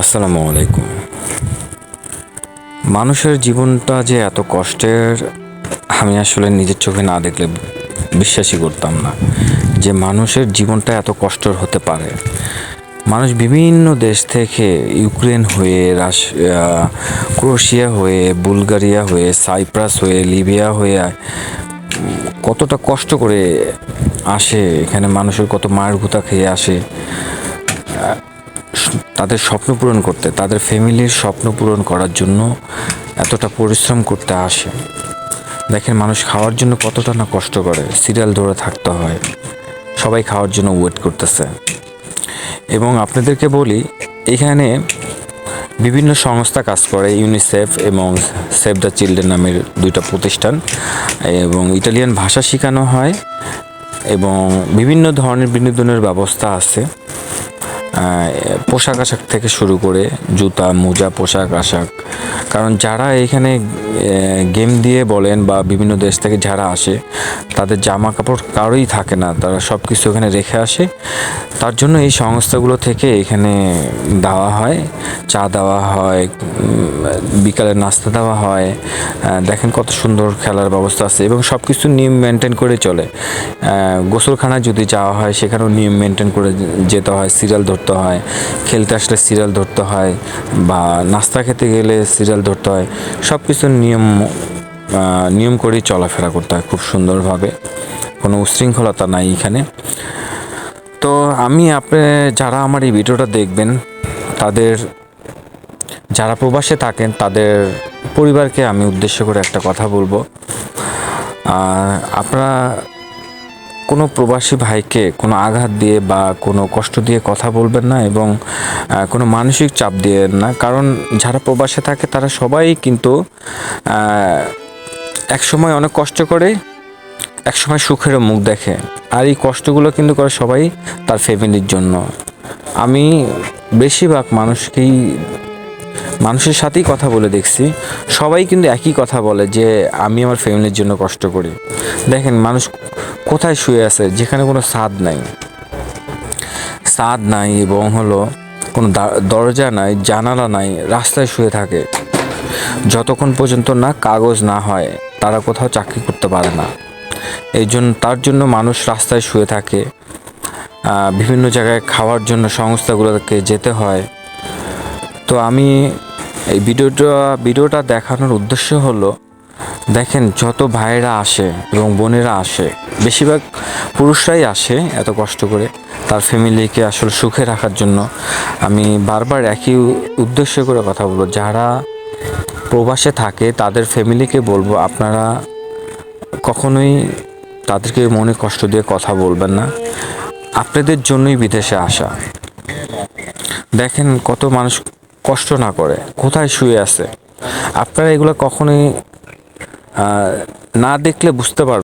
আসসালামু আলাইকুম। মানুষের জীবনটা যে এত কষ্টের, আমি আসলে নিজের চোখে না দেখলে বিশ্বাসই করতাম না যে মানুষের জীবনটা এত কষ্টের হতে পারে। মানুষ বিভিন্ন দেশ থেকে ইউক্রেন হয়ে রাশিয়া ক্রোশিয়া হয়ে, বুলগারিয়া হয়ে, সাইপ্রাস হয়ে, লিবিয়া হয়ে, কতটা কষ্ট করে আসে। এখানে মানুষের কত মায়ের ভুতা খেয়ে আসে। তাদের স্বপ্ন পূরণ করতে, তাদের ফ্যামিলির স্বপ্ন পূরণ করার জন্য এতটা পরিশ্রম করতে আসে। দেখেন, মানুষ খাওয়ার জন্য কতটা না কষ্ট করে, সিরিয়াল ধরে থাকতে হয়, সবাই খাওয়ার জন্য ওয়েট করতেছে। এবং আপনাদেরকে বলি, এখানে বিভিন্ন সংস্থা কাজ করে ইউনিসেফ এবং সেভ দ্য চিলড্রেন নামের দুইটা প্রতিষ্ঠান, এবং ইটালিয়ান ভাষা শেখানো হয়, এবং বিভিন্ন ধরনের বিনোদনের ব্যবস্থা আছে। পোশাক আশাক থেকে শুরু করে জুতা, মোজা, পোশাক আশাক। কারণ যারা এখানে গেম দিয়ে বলেন বা বিভিন্ন দেশ থেকে যারা আসে, তাদের জামা কাপড় কারোই থাকে না। তারা সব কিছু এখানে রেখে আসে। তার জন্য এই সংস্থাগুলো থেকে এখানে দেওয়া হয়। চা দেওয়া হয় বিকালে নাস্তা দেওয়া হয়। দেখেন কত সুন্দর খেলার ব্যবস্থা আছে এবং সব কিছু নিয়ম মেনটেন করে চলে। গোসলখানায় যদি যাওয়া হয়, সেখানেও নিয়ম মেনটেন করে যেতে হয়। সিরিয়াল ধরতে হয়, খেলতে আসলে সিরিয়াল ধরতে হয় বা নাস্তা খেতে গেলে সিরিয়াল ধরতে হয় সব কিছু নিয়ম নিয়ম করেই চলাফেরা করতে হয় খুব সুন্দরভাবে, কোনো উশৃঙ্খলতা নাই এখানে। তো আমি আপনি যারা আমার এই ভিডিওটা দেখবেন, তাদের, যারা প্রবাসে থাকেন, তাদের পরিবারকে আমি উদ্দেশ্য করে একটা কথা বলব। আপনারা কোনো প্রবাসী ভাইকে কোনো আঘাত দিয়ে বা কোনো কষ্ট দিয়ে কথা বলবেন না এবং কোনো মানসিক চাপ দিয়েন না। কারণ যারা প্রবাসে থাকে তারা সবাই কিন্তু এক সময় অনেক কষ্ট করে এক সময় সুখেরও মুখ দেখে। আর এই কষ্টগুলো কিন্তু করে সবাই তার ফ্যামিলির জন্য। আমি বেশিরভাগ মানুষকেই মানুষের সাথেই কথা বলে দেখছি। সবাই কিন্তু একই কথা বলে যে, আমি আমার ফ্যামিলির জন্য কষ্ট করি। দেখেন, মানুষ কোথায় শুয়ে আছে, যেখানে কোনো স্বাদ নাই। স্বাদ নাই এবং হলো কোনো দরজা নাই, জানালা নাই, রাস্তায় শুয়ে থাকে। যতক্ষণ পর্যন্ত না কাগজ না হয়, তারা কোথাও চাকরি করতে পারে না। এই জন্য, তার জন্য মানুষ রাস্তায় শুয়ে থাকে। বিভিন্ন জায়গায় খাওয়ার জন্য সংস্থাগুলোকে যেতে হয়। তো আমি এই ভিডিওটা ভিডিওটা দেখানোর উদ্দেশ্য হলো, দেখেন যত ভাইয়েরা আসে এবং বোনেরা আসে, বেশিরভাগ পুরুষরাই আসে এত কষ্ট করে তার ফ্যামিলিকে আসলে সুখে রাখার জন্য। আমি বারবার একই উদ্দেশ্য করে কথা বলব, যারা প্রবাসে থাকে তাদের ফ্যামিলিকে বলব, আপনারা কখনোই তাদেরকে মনে কষ্ট দিয়ে কথা বলবেন না। আপনাদের জন্যই বিদেশে আসা। দেখেন কত মানুষ কষ্ট না করে কোথায় শুয়ে আছে? আপনারা এগুলো কখনোই না দেখলে বুঝতে পারবেন